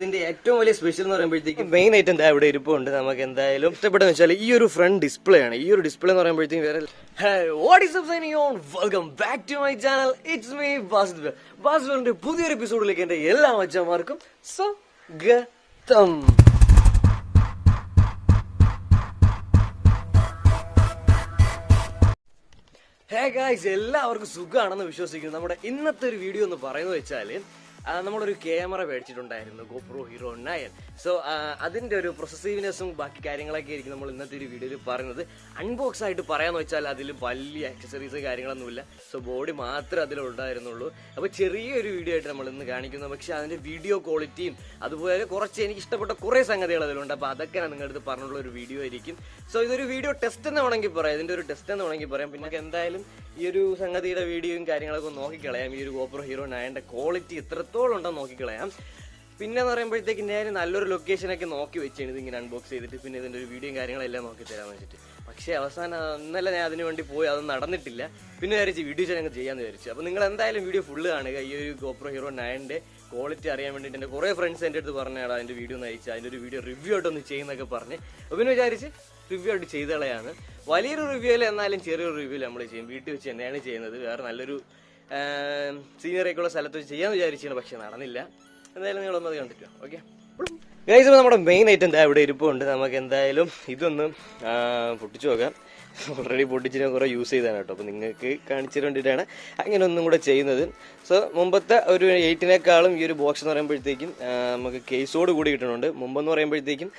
ഇതിന്റെ ഏറ്റവും വലിയ സ്പെഷ്യൽ എന്ന് പറയുമ്പോഴത്തേക്കും മെയിൻ ആയിട്ട് എന്താ ഇവിടെ ഇരിപ്പുണ്ട്. നമുക്ക് എന്തായാലും ഇഷ്ടപ്പെട്ടെന്ന് വെച്ചാൽ ഈ ഒരു ഫ്രണ്ട് ഡിസ്പ്ലേ ആണ്. ഈ ഒരു ഡിസ്പ്ലേ എന്ന് പറയുമ്പോഴത്തേക്കും വേറെ what is on welcome back to my channel it's me ബാസ്ബൽ ബാസ്ബലിന്റെ പുതിയൊരു എപ്പിസോഡിലേക്ക് എന്റെ എല്ലാ മച്ചന്മാർക്കും സ്വാഗതം. ഹേ ഗായ്സ് എല്ലാവർക്കും സുഖമാണെന്ന് വിശ്വസിക്കുന്നു. നമ്മുടെ ഇന്നത്തെ ഒരു വീഡിയോ എന്ന് പറയുന്നത് വെച്ചാൽ നമ്മളൊരു ക്യാമറ മേടിച്ചിട്ടുണ്ടായിരുന്നു ഗോപ്രോ ഹീറോ നയൻ സോ അതിന്റെ ഒരു പ്രൊസസീവ്നെസ്സും ബാക്കി കാര്യങ്ങളൊക്കെ ആയിരിക്കും നമ്മൾ ഇന്നത്തെ ഒരു വീഡിയോയിൽ പറയുന്നത്. അൺബോക്സ് ആയിട്ട് പറയാന്ന് വെച്ചാൽ അതിൽ വലിയ ആക്സസറീസ് കാര്യങ്ങളൊന്നുമില്ല. സോ ബോഡി മാത്രമേ അതിലുണ്ടായിരുന്നുള്ളൂ. അപ്പോൾ ചെറിയൊരു വീഡിയോ ആയിട്ട് നമ്മൾ ഇന്ന് കാണിക്കുന്നു. പക്ഷെ അതിന്റെ വീഡിയോ ക്വാളിറ്റിയും അതുപോലെ കുറച്ച് എനിക്ക് ഇഷ്ടപ്പെട്ട കുറേ സംഗതികൾ അതിലുണ്ട്. അപ്പോൾ അതൊക്കെ ഞാൻ നിങ്ങളുടെ അടുത്ത് പറഞ്ഞുള്ള ഒരു വീഡിയോ ആയിരിക്കും. സോ ഇതൊരു വീഡിയോ ടെസ്റ്റ് എന്ന് വേണമെങ്കിൽ പറയാം. ഇതിന്റെ ഒരു ടെസ്റ്റ് എന്ന് വേണമെങ്കിൽ പറയാം. പിന്നെ എന്തായാലും ഈ ഒരു സംഗതിയുടെ വീഡിയോയും കാര്യങ്ങളൊക്കെ നോക്കിക്കളയാം. ഈ ഒരു ഗോപ്രോ ഹീറോ നയന്റെ ക്വാളിറ്റി എത്രത്തോളം ഉണ്ടെന്ന് നോക്കിക്കളയാം. പിന്നെ എന്ന് പറയുമ്പോഴത്തേക്ക് ഞാൻ നല്ലൊരു ലൊക്കേഷനൊക്കെ നോക്കി വെച്ചാണ് ഇതിങ്ങനെ അൺബോക്സ് ചെയ്തിട്ട് പിന്നെ ഇതിന്റെ ഒരു വീഡിയോയും കാര്യങ്ങളെല്ലാം നോക്കി തരാമെന്ന് വെച്ചിട്ട്. പക്ഷേ അവസാനം ഇന്നലെ ഞാൻ അതിന് വേണ്ടി പോയി. അത് നടന്നിട്ടില്ല. പിന്നെ വിചാരിച്ച് വീഡിയോ ഞങ്ങൾ ചെയ്യാമെന്ന് വിചാരിച്ചു. അപ്പോൾ നിങ്ങൾ എന്തായാലും വീഡിയോ ഫുള്ള് കാണുക. ഈ ഒരു ഗോപ്രോ ഹീറോ നയന്റെ ക്വാളിറ്റി അറിയാൻ വേണ്ടിയിട്ട് എന്റെ കുറേ ഫ്രണ്ട്സ് എന്റെ അടുത്ത് പറഞ്ഞാടാ അതിന്റെ വീഡിയോ ഒന്ന് അതിന്റെ ഒരു വീഡിയോ റിവ്യൂ ആയിട്ടൊന്ന് ചെയ്യുന്നൊക്കെ പറഞ്ഞ്. അപ്പോൾ പിന്നെ വിചാരിച്ച് റിവ്യൂ ആയിട്ട് ചെയ്തളയാണ്. വലിയൊരു റിവ്യൂ അല്ല എന്നാലും ചെറിയൊരു റിവ്യൂ നമ്മൾ ചെയ്യും. വീട്ടിൽ വെച്ച് തന്നെയാണ് ചെയ്യുന്നത്. വേറെ നല്ലൊരു സീനിയറേക്കുള്ള സ്ഥലത്ത് വെച്ച് ചെയ്യാമെന്ന് വിചാരിച്ചാണ് പക്ഷെ നടന്നില്ല. എന്തായാലും നിങ്ങളൊന്നത് കണ്ടിട്ടോ ഓക്കെ? ഗൈസ് നമ്മുടെ മെയിൻ ഐറ്റം എന്താ ഇവിടെ ഇരിപ്പുണ്ട്. നമുക്ക് എന്തായാലും ഇതൊന്ന് പൊട്ടിച്ചു നോക്കാം. ഓൾറെഡി പൊട്ടിച്ചിന് കുറേ യൂസ് ചെയ്താണ് കേട്ടോ. അപ്പോൾ നിങ്ങൾക്ക് കാണിച്ചു വേണ്ടിയിട്ടാണ് അങ്ങനെ ഒന്നും കൂടെ ചെയ്യുന്നത്. സോ മുമ്പത്തെ ഒരു എയ്റ്റിനേക്കാളും ഈ ഒരു ബോക്സ് എന്ന് പറയുമ്പോഴത്തേക്കും നമുക്ക് കേസോട് കൂടി കിട്ടുന്നുണ്ട്. മുമ്പെന്ന് പറയുമ്പോഴത്തേക്കും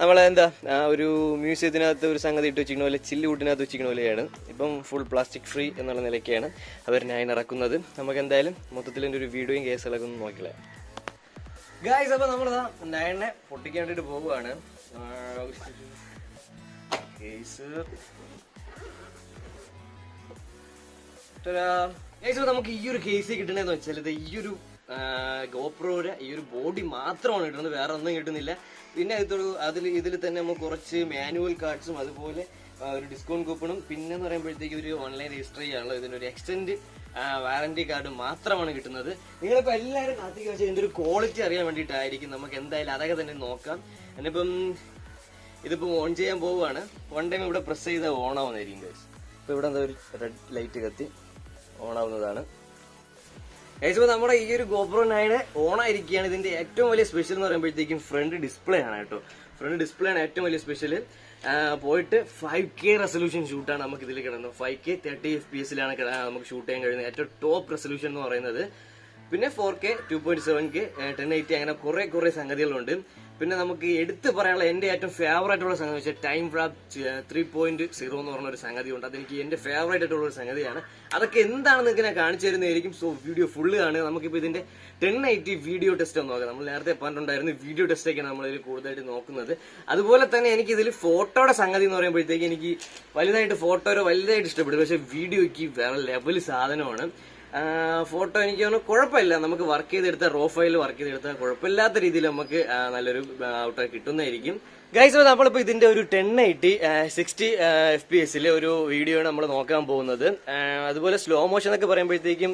നമ്മളെന്താ ആ ഒരു മ്യൂസിയത്തിനകത്ത് ഒരു സംഗതി ഇട്ട് വെച്ചിരിക്കുന്ന പോലെ ചില്ല് കൂട്ടിനകത്ത് വെച്ചിരിക്കുന്ന പോലെയാണ്. ഇപ്പം ഫുൾ പ്ലാസ്റ്റിക് ഫ്രീ എന്നുള്ള നിലയ്ക്കാണ് അവർ ഞാൻ ഇറക്കുന്നത്. നമുക്ക് എന്തായാലും മൊത്തത്തിൽ എന്റെ ഒരു വീഡിയോയും കേസുകളൊക്കെ ഒന്ന് നോക്കിക്കളയാം ഗായ്സ് അപ്പൊ നമ്മൾ നയനെ പൊട്ടിക്കാൻ വേണ്ടിട്ട് പോവുകയാണ് കേസ്. നമുക്ക് ഈ ഒരു കേസ് കിട്ടണേന്ന് വെച്ചാൽ ഈ ഒരു ഗോപ്രോയുടെ ഈ ഒരു ബോഡി മാത്രമാണ് കിട്ടുന്നത് വേറെ ഒന്നും കിട്ടുന്നില്ല. പിന്നെ ഇതൊരു അതിൽ ഇതിൽ തന്നെ നമുക്ക് കുറച്ച് മാനുവൽ കാർഡ്സും അതുപോലെ ഒരു ഡിസ്കൗണ്ട് കൂപ്പണും പിന്നെ എന്ന് പറയുമ്പോഴത്തേക്ക് ഒരു ഓൺലൈൻ രജിസ്റ്റർ ചെയ്യാനുള്ള ഇതിനൊരു എക്സ്റ്റൻഡ് വാറന്റി കാർഡ് മാത്രമാണ് കിട്ടുന്നത്. നിങ്ങളിപ്പോൾ എല്ലാവരും കാത്തിക്ക് വെച്ചാൽ ഇതിന്റെ ഒരു ക്വാളിറ്റി അറിയാൻ വേണ്ടിയിട്ടായിരിക്കും. നമുക്ക് എന്തായാലും അതൊക്കെ തന്നെ നോക്കാം. എന്നിപ്പം ഇതിപ്പം ഓൺ ചെയ്യാൻ പോവുകയാണ്. വൺ ടൈം ഇവിടെ പ്രസ് ചെയ്താൽ ഓൺ ആവുന്നതായിരിക്കും ഗൈസ് ഇപ്പൊ ഇവിടെ എന്താ ഒരു റെഡ് ലൈറ്റ് കത്തി ഓൺ ആവുന്നതാണ്. ഗൈസ് നമ്മുടെ ഈ ഒരു ഗോപ്രോ നയന് ഓൺ ആയിരിക്കുകയാണ് ഇതിന്റെ ഏറ്റവും വലിയ സ്പെഷ്യൽ എന്ന് പറയുമ്പോഴത്തേക്കും ഫ്രണ്ട് ഡിസ്പ്ലേ ആണ് കേട്ടോ. ഫ്രണ്ട് ഡിസ്പ്ലേ ആണ് ഏറ്റവും വലിയ സ്പെഷ്യൽ പോയിട്ട് ഫൈവ് കെ റെസൊല്യൂഷൻ ഷൂട്ടാണ് നമുക്ക് ഇതിൽ കിടന്നത്. Five K thirty F P എസിലാണ് നമുക്ക് ഷൂട്ട് ചെയ്യാൻ കഴിയുന്നത്. ഏറ്റവും ടോപ്പ് റെസൊല്യൂഷൻ എന്ന് പറയുന്നത് പിന്നെ four K two point seven K ten eighty അങ്ങനെ കുറെ കുറെ സംഗതികളുണ്ട്. പിന്നെ നമുക്ക് എടുത്തു പറയാനുള്ള എന്റെ ഏറ്റവും ഫേവറേറ്റ് ഉള്ള സംഗതി വെച്ചാൽ time warp three point zero എന്ന് പറഞ്ഞ ഒരു സംഗതി ഉണ്ട് അതെനിക്ക് എന്റെ ഫേവറേറ്റ് ആയിട്ടുള്ള ഒരു സംഗതിയാണ്. അതൊക്കെ എന്താണെന്ന് ഇങ്ങനെ കാണിച്ചു തരുന്നതായിരിക്കും. സോ വീഡിയോ ഫുള്ള് കാണുക. നമുക്കിപ്പോൾ ഇതിന്റെ ടെൻ എയ്റ്റി വീഡിയോ ടെസ്റ്റ് ഒന്ന് നോക്കാം. നമ്മൾ നേരത്തെ പറഞ്ഞിട്ടുണ്ടായിരുന്നു വീഡിയോ ടെസ്റ്റ് ഒക്കെയാണ് നമ്മൾ ഇതിൽ കൂടുതലായിട്ട് നോക്കുന്നത്. അതുപോലെ തന്നെ എനിക്ക് ഇതിൽ ഫോട്ടോയുടെ സംഗതി എന്ന് പറയുമ്പോഴത്തേക്ക് എനിക്ക് വലുതായിട്ട് ഫോട്ടോ വലുതായിട്ട് ഇഷ്ടപ്പെടും. പക്ഷെ വീഡിയോയ്ക്ക് വേറെ ലെവൽ സാധനമാണ്. ഫോട്ടോ എനിക്ക് തോന്നുന്നു കുഴപ്പമില്ല. നമുക്ക് വർക്ക് ചെയ്തെടുത്ത റോ ഫയൽ വർക്ക് ചെയ്തെടുത്താൽ കുഴപ്പമില്ലാത്ത രീതിയിൽ നമുക്ക് നല്ലൊരു ഔട്ട് കിട്ടുന്നതായിരിക്കും. ഗൈസ് നമ്മളിപ്പോൾ ഇതിന്റെ ഒരു ten eighty sixty F P എസിലെ ഒരു വീഡിയോ നമ്മൾ നോക്കാൻ പോകുന്നത്. അതുപോലെ സ്ലോ മോഷൻ എന്നൊക്കെ പറയുമ്പോഴത്തേക്കും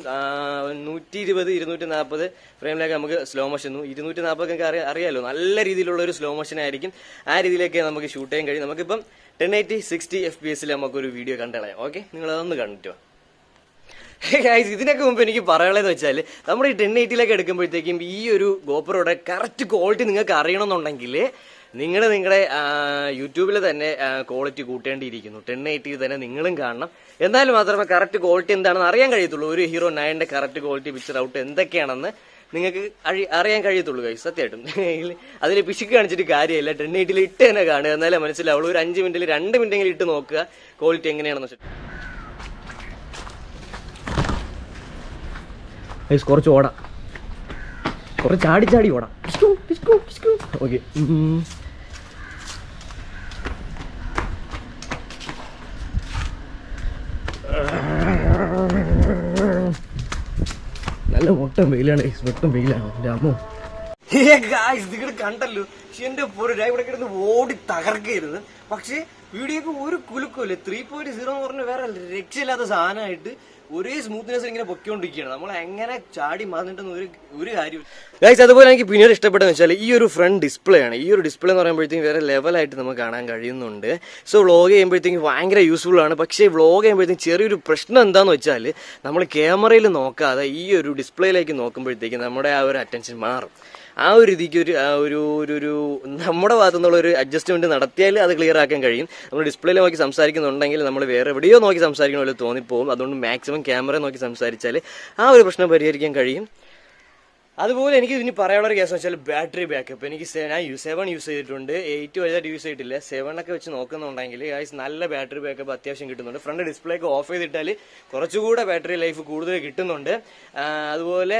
നൂറ്റി ഇരുപത് ഇരുന്നൂറ്റി നാൽപ്പത് ഫ്രെയിമിലൊക്കെ നമുക്ക് സ്ലോ മോഷൻ ഇരുന്നൂറ്റി നാൽപ്പതൊക്കെ അറിയാം അറിയാമല്ലോ നല്ല രീതിയിലുള്ള ഒരു സ്ലോ മോഷൻ ആയിരിക്കും. ആ രീതിയിലൊക്കെ നമുക്ക് ഷൂട്ട് ചെയ്യാൻ കഴിയും. നമുക്കിപ്പം ten eighty sixty F P എസിൽ നമുക്കൊരു വീഡിയോ കണ്ടളയാം ഓക്കെ നിങ്ങൾ അതൊന്ന് കണ്ടിട്ടോ? ഗൈസ് ഇതിനൊക്കെ മുമ്പ് എനിക്ക് പറയാനുള്ളത് വെച്ചാൽ നമ്മൾ ഈ ടെൻ എയ്റ്റിലൊക്കെ എടുക്കുമ്പോഴത്തേക്കും ഈ ഒരു ഗോപ്രോയുടെ കറക്റ്റ് ക്വാളിറ്റി നിങ്ങൾക്ക് അറിയണമെന്നുണ്ടെങ്കിൽ നിങ്ങൾ നിങ്ങളുടെ യൂട്യൂബിൽ തന്നെ ക്വാളിറ്റി കൂട്ടേണ്ടിയിരിക്കുന്നു. ടെൻ എയ്റ്റിയിൽ തന്നെ നിങ്ങളും കാണണം. എന്നാലും മാത്രമേ കറക്റ്റ് ക്വാളിറ്റി എന്താണെന്ന് അറിയാൻ കഴിയത്തുള്ളൂ. ഒരു ഹീറോ നയന്റെ കറക്റ്റ് ക്വാളിറ്റി പിക്ചർ ഔട്ട് എന്തൊക്കെയാണെന്ന് നിങ്ങൾക്ക് അറിയാൻ കഴിയത്തുള്ളൂ കൈ സത്യമായിട്ടും. അതിൽ പിശുക്ക് കാണിച്ചിട്ട് കാര്യമില്ല. ടെൻ എയ്റ്റിൽ ഇട്ട് തന്നെ കാണുക. എന്നാലേ മനസ്സിലാവുള്ളൂ. ഒരു അഞ്ച് മിനിറ്റിൽ രണ്ട് മിനിറ്റെങ്കിലും ഇട്ട് നോക്കുക. ക്വാളിറ്റി എങ്ങനെയാണെന്ന് വെച്ചിട്ട്. ഗൈസ് കുറച്ച് ഓടാം. കുറച്ച് ചാടി ചാടി ഓടാം. ഓക്കെ നല്ല മൊട്ടം വെയിലാണ് guys. മൊത്തം വെയിലാണ് എന്റെ അമ്മോ നിങ്ങൾ കണ്ടല്ലോ. പക്ഷെ എന്റെ പൊരു ഇവിടെ കിടന്ന് ഓടി തകർക്കരുത്. പക്ഷേ വീഡിയോക്ക് ഒരു കുലുക്കുമില്ല ത്രീ പോയിന്റ് സീറോ എന്ന് പറഞ്ഞ വേറെ രക്ഷയില്ലാത്ത സാധനമായിട്ട് ഒരേ സ്മൂത്ത്നെസ് ഇങ്ങനെ പൊക്കിക്കൊണ്ടിരിക്കുകയാണ് നമ്മൾ എങ്ങനെ ചാടി മാറിയിട്ടൊന്നും ഒരു ഒരു കാര്യം ഗൈസ് അതുപോലെ എനിക്ക് പിന്നീട് ഇഷ്ടപ്പെട്ടെന്ന് വെച്ചാൽ ഈ ഒരു ഫ്രണ്ട് ഡിസ്പ്ലേ ആണ്. ഈ ഒരു ഡിസ്പ്ലേ എന്ന് പറയുമ്പോഴത്തേക്കും വേറെ ലെവലായിട്ട് നമുക്ക് കാണാൻ കഴിയുന്നുണ്ട്. സോ വ്ളോഗ് ചെയ്യുമ്പോഴത്തേക്കും ഭയങ്കര യൂസ്ഫുൾ ആണ്. പക്ഷേ വ്ളോഗ് ചെയ്യുമ്പോഴത്തേക്കും ചെറിയൊരു പ്രശ്നം എന്താണെന്ന് വെച്ചാൽ നമ്മൾ ക്യാമറയിൽ നോക്കാതെ ഈ ഒരു ഡിസ്പ്ലേയിലേക്ക് നോക്കുമ്പോഴത്തേക്കും നമ്മുടെ ആ ഒരു അറ്റൻഷൻ മാറും. ആ ഒരു രീതിക്ക് ഒരു ഒരു ഒരു നമ്മുടെ ഭാഗത്തു നിന്നുള്ള ഒരു അഡ്ജസ്റ്റ്മെന്റ് നടത്തിയാൽ അത് ക്ലിയർ ആക്കാൻ കഴിയും. നമ്മൾ ഡിസ്പ്ലേയിൽ നോക്കി സംസാരിക്കുന്നുണ്ടെങ്കിൽ നമ്മൾ വേറെ എവിടെയോ നോക്കി സംസാരിക്കണമല്ലോ തോന്നിപ്പോകും അതുകൊണ്ട് മാക്സിമം ക്യാമറ നോക്കി സംസാരിച്ചാൽ ആ ഒരു പ്രശ്നം പരിഹരിക്കാൻ കഴിയും. അതുപോലെ എനിക്ക് ഇനി പറയാനുള്ള ഒരു കേസ് വെച്ചാൽ ബാറ്ററി ബാക്കപ്പ് എനിക്ക് ഞാൻ സെവൻ യൂസ് ചെയ്തിട്ടുണ്ട്. എയ്റ്റ് വലുതായിട്ട് യൂസ് ചെയ്തിട്ടില്ല. സെവൻ ഒക്കെ വെച്ച് നോക്കുന്നുണ്ടെങ്കിൽ ഗൈസ് നല്ല ബാറ്ററി ബാക്കപ്പ് അത്യാവശ്യം കിട്ടുന്നുണ്ട്. ഫ്രണ്ട് ഡിസ്പ്ലേ ഒക്കെ ഓഫ് ചെയ്തിട്ടാൽ കുറച്ചുകൂടെ ബാറ്ററി ലൈഫ് കൂടുതൽ കിട്ടുന്നുണ്ട്. അതുപോലെ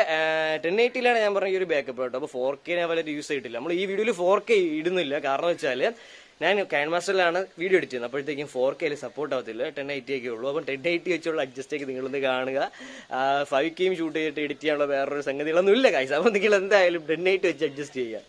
ടെൻ എയ്റ്റിയിലാണ് ഞാൻ പറഞ്ഞ ഈ ഒരു ബാക്കപ്പ് കേട്ടോ. അപ്പോൾ ഫോർ കെ ഞാൻ വലുതായിട്ട് യൂസ് ചെയ്തിട്ടില്ല. നമ്മൾ ഈ വീഡിയോയിൽ ഫോർ കെ ഇടുന്നില്ല. കാരണം വെച്ചാൽ ഞാൻ മാസ്റ്ററിലാണ് വീഡിയോ എഡിറ്റ് ചെയ്യുന്നത്. അപ്പോഴത്തേക്കും ഫോർ കെയിൽ സപ്പോർട്ട് ആവത്തില്ല. ടെൻ എയ്റ്റി ഒക്കെ ഉള്ളൂ. അപ്പം ടെൻ എയ്റ്റി വെച്ചുള്ള അഡ്ജസ്റ്റ് ഒക്കെ നിങ്ങളൊന്ന് കാണുക. ഫൈവ് കെയും ഷൂട്ട് ചെയ്തിട്ട് എഡിറ്റ് ചെയ്യാനുള്ള വേറൊരു സംഗതികളൊന്നും ഇല്ല കൈസ് അപ്പം നിങ്ങൾ എന്തായാലും ടെൻ എയ്റ്റ് വെച്ച് അഡ്ജസ്റ്റ് ചെയ്യുക.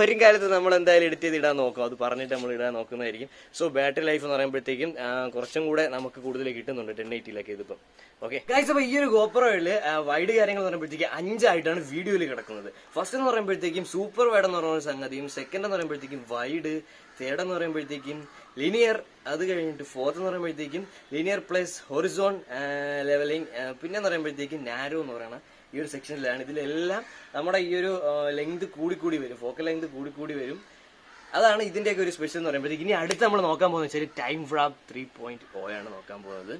വരും കാലത്ത് നമ്മൾ എന്തായാലും എഡിറ്റ് ചെയ്ത് ഇടാൻ നോക്കും. അത് പറഞ്ഞിട്ട് നമ്മൾ ഇടാൻ നോക്കുന്നതായിരിക്കും. സോ ബാറ്ററി ലൈഫ് എന്ന് പറയുമ്പോഴത്തേക്കും കുറച്ചും കൂടെ നമുക്ക് കൂടുതൽ കിട്ടുന്നുണ്ട് ടെൻ എയ്റ്റിയിലൊക്കെ ഇതിപ്പം. ഓക്കെ ഗൈസ് അപ്പോൾ ഈ ഒരു ഗോപ്രോയിൽ വൈഡ് കാര്യങ്ങൾ എന്ന് പറയുമ്പോഴത്തേക്ക് അഞ്ചായിട്ടാണ് വീഡിയോയിൽ കിടക്കുന്നത്. ഫസ്റ്റ് എന്ന് പറയുമ്പോഴത്തേക്കും സൂപ്പർ വൈഡ് എന്ന് പറയുന്ന സംഗതിയും സെക്കൻഡ് എന്ന് പറയുമ്പോഴത്തേക്കും വൈഡ് തേർഡ് എന്ന് പറയുമ്പോഴത്തേക്കും ലിനിയർ അത് കഴിഞ്ഞിട്ട് ഫോർത്ത് എന്ന് പറയുമ്പോഴത്തേക്കും ലിനിയർ പ്ലസ് ഹൊറിസോൺ ലെവലിംഗ് പിന്നെ എന്ന് പറയുമ്പോഴത്തേക്കും നാരോ എന്ന് പറയുന്ന ഈ ഒരു സെക്ഷനിലാണ് ഇതിലെല്ലാം നമ്മുടെ ഈ ഒരു ലെങ്ത് കൂടി കൂടി വരും. ഫോക്കൽ ലെങ്ത് കൂടി കൂടി വരും. അതാണ് ഇതിന്റെയൊക്കെ ഒരു സ്പെഷ്യൽ എന്ന് പറയുമ്പോഴത്തേക്ക് ഇനി അടുത്ത് നമ്മൾ നോക്കാൻ പോകുന്നത് വെച്ചാൽ time warp three point O ആണ് നോക്കാൻ പോകുന്നത്.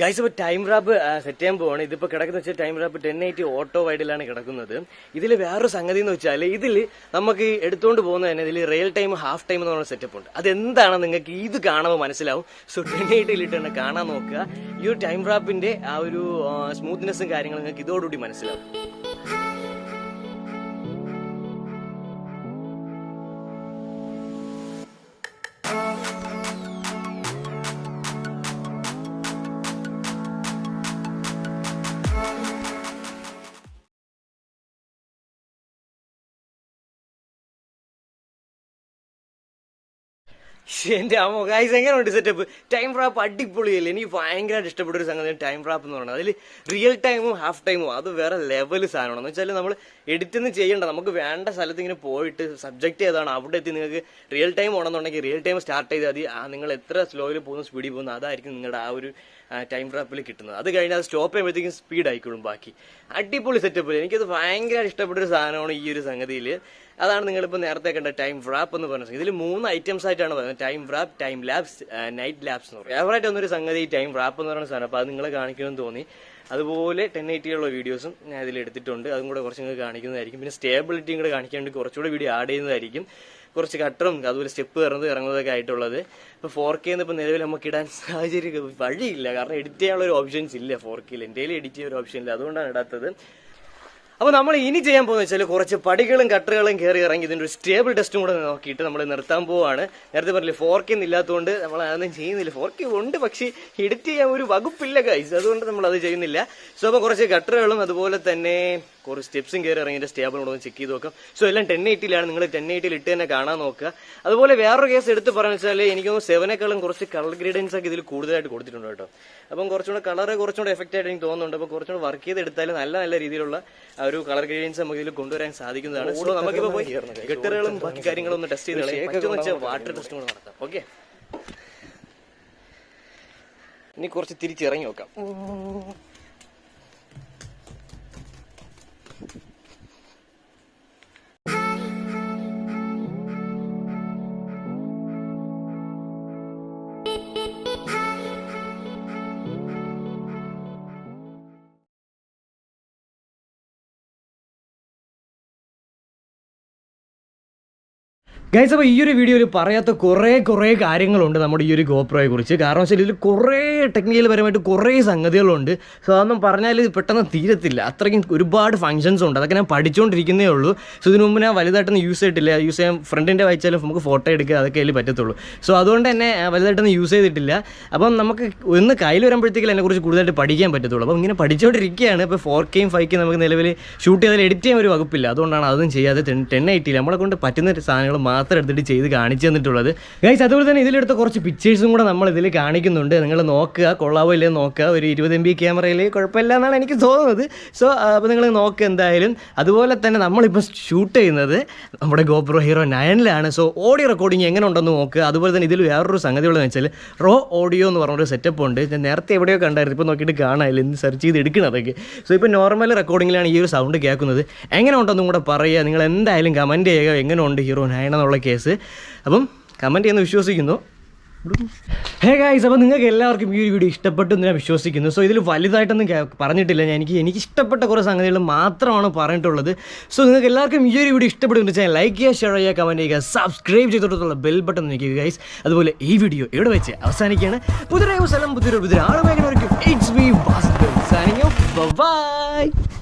ഗൈസ് ഇപ്പോൾ ടൈം റാപ്പ് സെറ്റ് ചെയ്യാൻ പോവാണ്. ഇതിപ്പോൾ കിടക്കുന്ന വെച്ചാൽ time warp ten eighty auto വൈഡിലാണ് കിടക്കുന്നത്. ഇതിൽ വേറൊരു സംഗതി എന്ന് വെച്ചാൽ ഇതിൽ നമുക്ക് എടുത്തുകൊണ്ട് പോകുന്ന തന്നെ ഇതിൽ റിയൽ ടൈം ഹാഫ് ടൈം എന്ന് പറയുന്ന സെറ്റപ്പ് ഉണ്ട്. അതെന്താണ് നിങ്ങൾക്ക് ഇത് കാണുമ്പോൾ മനസ്സിലാവും? സോ ടെൻ എയ്റ്റിയിലിട്ട് തന്നെ കാണാൻ നോക്കുക. ഈ ഒരു ടൈം റാബിന്റെ ആ ഒരു സ്മൂത്ത്നെസ്സും കാര്യങ്ങളും നിങ്ങൾക്ക് ഇതോടുകൂടി മനസ്സിലാവും. എന്റെ അമ്മ ഗൈസ് എങ്ങനെയുണ്ട് സെറ്റപ്പ് ടൈം റാപ്പ് അടിപൊളിയല്ലേ? എനിക്ക് ഭയങ്കരമായിട്ട് ഇഷ്ടപ്പെട്ട ഒരു സംഗതി ടൈം റാപ്പ് എന്ന് പറയുന്നത്. അതിൽ റിയൽ ടൈമും ഹാഫ് ടൈമും അത് വേറെ ലെവൽ സാധനമാണ്. എന്ന് വെച്ചാൽ നമ്മൾ എഡിറ്റൊന്നും ചെയ്യണ്ട. നമുക്ക് വേണ്ട സ്ഥലത്ത് ഇങ്ങനെ പോയിട്ട് സബ്ജക്റ്റ് ഏതാണ് അവിടെ എത്തി നിങ്ങൾക്ക് റിയൽ ടൈം ഓണമെന്നുണ്ടെങ്കിൽ റിയൽ ടൈം സ്റ്റാർട്ട് ചെയ്താൽ മതി. നിങ്ങൾ എത്ര സ്ലോയിൽ പോകുന്ന സ്പീഡിൽ പോകുന്നു അതായിരിക്കും നിങ്ങളുടെ ആ ഒരു ടൈം ട്രാപ്പിൽ കിട്ടുന്നത്. അത് കഴിഞ്ഞാൽ അത് സ്റ്റോപ്പ് ചെയ്യുമ്പോഴത്തേക്കും സ്പീഡ് ആയിക്കോളും ബാക്കി. അടിപൊളി സെറ്റപ്പ് എനിക്കത് ഭയങ്കര ഇഷ്ടപ്പെട്ട ഒരു സാധനമാണ് ഈ ഒരു സംഗതിയിൽ അതാണ് നിങ്ങളിപ്പോൾ നേരത്തെ കണ്ട ടൈം റാപ്പ് എന്ന് പറഞ്ഞത് ഇതിൽ മൂന്ന് ഐറ്റംസ് ആയിട്ടാണ് പറയുന്നത്. Time warp time lapse night lapse എന്ന് പറയും ഫേവറേറ്റ് ഒന്നൊരു സംഗതി ടൈം റാപ്പ് എന്ന് പറയുന്ന സാധനം. അപ്പോൾ അത് നിങ്ങൾ കാണിക്കണമെന്ന് തോന്നി. അതുപോലെ ടെൻ എയ്റ്റിയുള്ള വീഡിയോസും ഞാൻ ഇതിൽ എടുത്തിട്ടുണ്ട്. അതും കൂടെ കുറച്ച് നിങ്ങൾ കാണിക്കുന്നതായിരിക്കും. പിന്നെ സ്റ്റേബിലിറ്റിയും കൂടെ കാണിക്കാൻ വേണ്ടി കുറച്ചുകൂടെ വീഡിയോ ആഡ് ചെയ്യുന്നതായിരിക്കും. കുറച്ച് കട്ടറും അതുപോലെ സ്റ്റെപ്പ് കയറുന്നത് ഇറങ്ങുന്നതൊക്കെ ആയിട്ടുള്ളത്. ഇപ്പോൾ ഫോർ കെ എന്ന് ഇപ്പോൾ നിലവിൽ നമുക്ക് ഇടാൻ സാഹചര്യം വഴിയില്ല. കാരണം എഡിറ്റ് ചെയ്യാനുള്ള ഒരു ഓപ്ഷൻസ് ഇല്ല ഫോർ കെയിൽ എന്റെ എഡിറ്റ് ചെയ്യാൻ ഒരു ഓപ്ഷൻ ഇല്ല. അതുകൊണ്ടാണ് ഇടാത്തത്. അപ്പോൾ നമ്മൾ ഇനി ചെയ്യാൻ പോകുന്നത് വെച്ചാൽ കുറച്ച് പടികളും കട്ടറുകളും കയറി ഇറങ്ങി ഇതിന്റെ ഒരു സ്റ്റേബിൾ ടെസ്റ്റും കൂടെ നോക്കിയിട്ട് നമ്മൾ നിർത്താൻ പോവാണ്. നേരത്തെ പറഞ്ഞില്ല ഫോർ കെ ഇല്ലാത്തതുകൊണ്ട് നമ്മൾ അതൊന്നും ചെയ്യുന്നില്ല. ഫോർ കെ ഉണ്ട് പക്ഷേ എഡിറ്റ് ചെയ്യാൻ ഒരു വകുപ്പില്ല കൈസ് അതുകൊണ്ട് നമ്മൾ അത് ചെയ്യുന്നില്ല. സോ അപ്പോൾ കുറച്ച് കട്ടറുകളും അതുപോലെ തന്നെ കുറച്ച് സ്റ്റെപ്സും കയറി ഇറങ്ങിയിട്ട് സ്റ്റേബിൾ കൂടെ ഒന്ന് ചെക്ക് ചെയ്ത് നോക്കാം സോ എല്ലാം ടെൻ എയ്റ്റിലാണ് നിങ്ങൾ ടെൻ എയ്റ്റിൽ ഇട്ട് തന്നെ കാണാൻ നോക്കുക. അതുപോലെ വേറൊരു കേസ് എടുത്ത് പറഞ്ഞു വെച്ചാൽ എനിക്കൊന്ന് സെവനേക്കാളും കുറച്ച് കളർ ഗ്രേഡൻസ് ഒക്കെ ഇതിൽ കൂടുതലായിട്ട് കൊടുത്തിട്ടുണ്ട് കേട്ടോ. അപ്പം കുറച്ചുകൂടെ കളർ കുറച്ചുകൂടെ എഫക്റ്റ് ആയിട്ട് എനിക്ക് തോന്നുന്നുണ്ട്. അപ്പോൾ കുറച്ചുകൂടെ വർക്ക് ചെയ്തെടുത്താലും നല്ല നല്ല രീതിയിലുള്ള ആ ഒരു കളർ ഗ്രേഡൻസ് നമുക്ക് ഇതിൽ കൊണ്ടുവരാൻ സാധിക്കുന്നതാണ്. സോ നമുക്കിപ്പോൾ പോയി ഗട്ടറുകളും ബാക്കി കാര്യങ്ങളും ഒന്ന് ടെസ്റ്റ് ചെയ്ത് ഏറ്റവും വെച്ചാൽ വാട്ടർ ടെസ്റ്റ് കൂടെ നടത്താം. ഓക്കെ ഇനി കുറച്ച് തിരിച്ചിറങ്ങി നോക്കാം. ഗൈസ് അപ്പോൾ ഈ ഒരു വീഡിയോയിൽ പറയാത്ത കുറേ കുറേ കാര്യങ്ങളുണ്ട് നമ്മുടെ ഈ ഒരു ഗോപ്രോയെ കുറിച്ച്. കാരണം വെച്ചാൽ ഇതിൽ കുറേ ടെക്നിക്കൽ പരമായിട്ട് കുറേ സംഗതികളുണ്ട്. സോ അതൊന്നും പറഞ്ഞാൽ ഇത് പെട്ടെന്ന് തീരത്തില്ല. അത്രയ്ക്കും ഒരുപാട് ഫംഗ്ഷൻസ് ഉണ്ട്. അതൊക്കെ ഞാൻ പഠിച്ചുകൊണ്ടിരിക്കുന്നേ ഉള്ളൂ. സോ ഇതിനു മുമ്പ് ഞാൻ വലുതായിട്ടൊന്നും യൂസ് ചെയ്തിട്ടില്ല. യൂസ് ചെയ്യാൻ ഫ്രണ്ടിന്റെ വായിച്ചാലും നമുക്ക് ഫോട്ടോ എടുക്കുക അതൊക്കെ അതിൽ പറ്റത്തുള്ളൂ. സോ അതുകൊണ്ട് തന്നെ വലുതായിട്ടൊന്നും യൂസ് ചെയ്തിട്ടില്ല. അപ്പം നമുക്ക് ഒന്ന് കയ്യിൽ വരുമ്പോഴത്തേക്കും അതിനെക്കുറിച്ച് കൂടുതലായിട്ട് പഠിക്കാൻ പറ്റത്തുള്ളൂ. അപ്പം ഇങ്ങനെ പഠിച്ചുകൊണ്ടിരിക്കുകയാണ് ഇപ്പോൾ ഫോർ കെയും ഫൈവ് കെയും നമുക്ക് നിലവിൽ ഷൂട്ട് ചെയ്താൽ എഡിറ്റ് ചെയ്യാൻ ഒരു വകുപ്പില്ല. അതുകൊണ്ടാണ് അതൊന്നും ചെയ്യാതെ ടെൻ എയ്റ്റിയിൽ നമ്മളെ കൊണ്ട് പറ്റുന്ന സാധനങ്ങൾ മാത്രം മാത്രം എടുത്തിട്ട് ചെയ്ത് കാണിച്ചു തന്നിട്ടുള്ളത്. ഗൈസ് അതുപോലെ തന്നെ ഇതിലെടുത്ത കുറച്ച് പിക്ചേഴ്സും കൂടെ നമ്മൾ ഇതിൽ കാണിക്കുന്നുണ്ട്. നിങ്ങൾ നോക്കുക കൊള്ളാവോ ഇല്ലേ നോക്കുക. ഒരു ഇരുപത് എം ബി ക്യാമറയിൽ കുഴപ്പമില്ല എന്നാണ് എനിക്ക് തോന്നുന്നത്. സോ അപ്പോൾ നിങ്ങൾ നോക്കുക എന്തായാലും. അതുപോലെ തന്നെ നമ്മളിപ്പോൾ ഷൂട്ട് ചെയ്യുന്നത് നമ്മുടെ ഗോപ്രോ ഹീറോ നയനിലാണ് സോ ഓഡിയോ റെക്കോർഡിങ് എങ്ങനെ ഉണ്ടെന്ന് നോക്കുക. അതുപോലെ തന്നെ ഇതിൽ വേറൊരു സംഗതി ഉള്ളതെന്ന് വെച്ചാൽ റോ ഓഡിയോ എന്ന് പറഞ്ഞൊരു സെറ്റപ്പ് ഉണ്ട്. ഞാൻ നേരത്തെ എവിടെയോ കണ്ടായിരുന്നു. ഇപ്പോൾ നോക്കിയിട്ട് കാണാനില്ല ഇന്ന് സെർച്ച് ചെയ്ത് എടുക്കണതൊക്കെ. സോ ഇപ്പോൾ നോർമൽ റെക്കോർഡിങ്ങിലാണ് ഈ ഒരു സൗണ്ട് കേൾക്കുന്നത്. എങ്ങനെ ഉണ്ടെന്നും കൂടെ പറയുക. നിങ്ങൾ എന്തായാലും കമന്റ് ചെയ്യുക. എങ്ങനെ ഉണ്ട് ഹീറോ നയൻ കേസ്. അപ്പം കമന്റ് ചെയ്യുന്ന വിശ്വസിക്കുന്നു. ഹേ ഗായ്സ് അപ്പോൾ നിങ്ങൾക്ക് എല്ലാവർക്കും ഈ ഒരു വീഡിയോ ഇഷ്ടപ്പെട്ടു എന്ന് ഞാൻ വിശ്വസിക്കുന്നു. സോ ഇതിൽ വലുതായിട്ടൊന്നും പറഞ്ഞിട്ടില്ല ഞാൻ. എനിക്ക് എനിക്ക് ഇഷ്ടപ്പെട്ട കുറേ സംഗതികൾ മാത്രമാണ് പറഞ്ഞിട്ടുള്ളത്. സോ നിങ്ങൾക്ക് എല്ലാവർക്കും ഈ ഒരു വീഡിയോ ഇഷ്ടപ്പെടുന്നു വെച്ചാൽ ലൈക്ക് ചെയ്യുക ഷെയർ ചെയ്യുക കമന്റ് ചെയ്യുക സബ്സ്ക്രൈബ് ചെയ്തിട്ടുള്ള ബെൽ ബട്ടൺ നിൽക്കുക ഗൈസ് അതുപോലെ ഈ വീഡിയോ ഇവിടെ വെച്ച് അവസാനിക്കുകയാണ്. പുതിയ സ്ഥലം പുതിയൊരു പുതിയ ആളുമായി ബൈ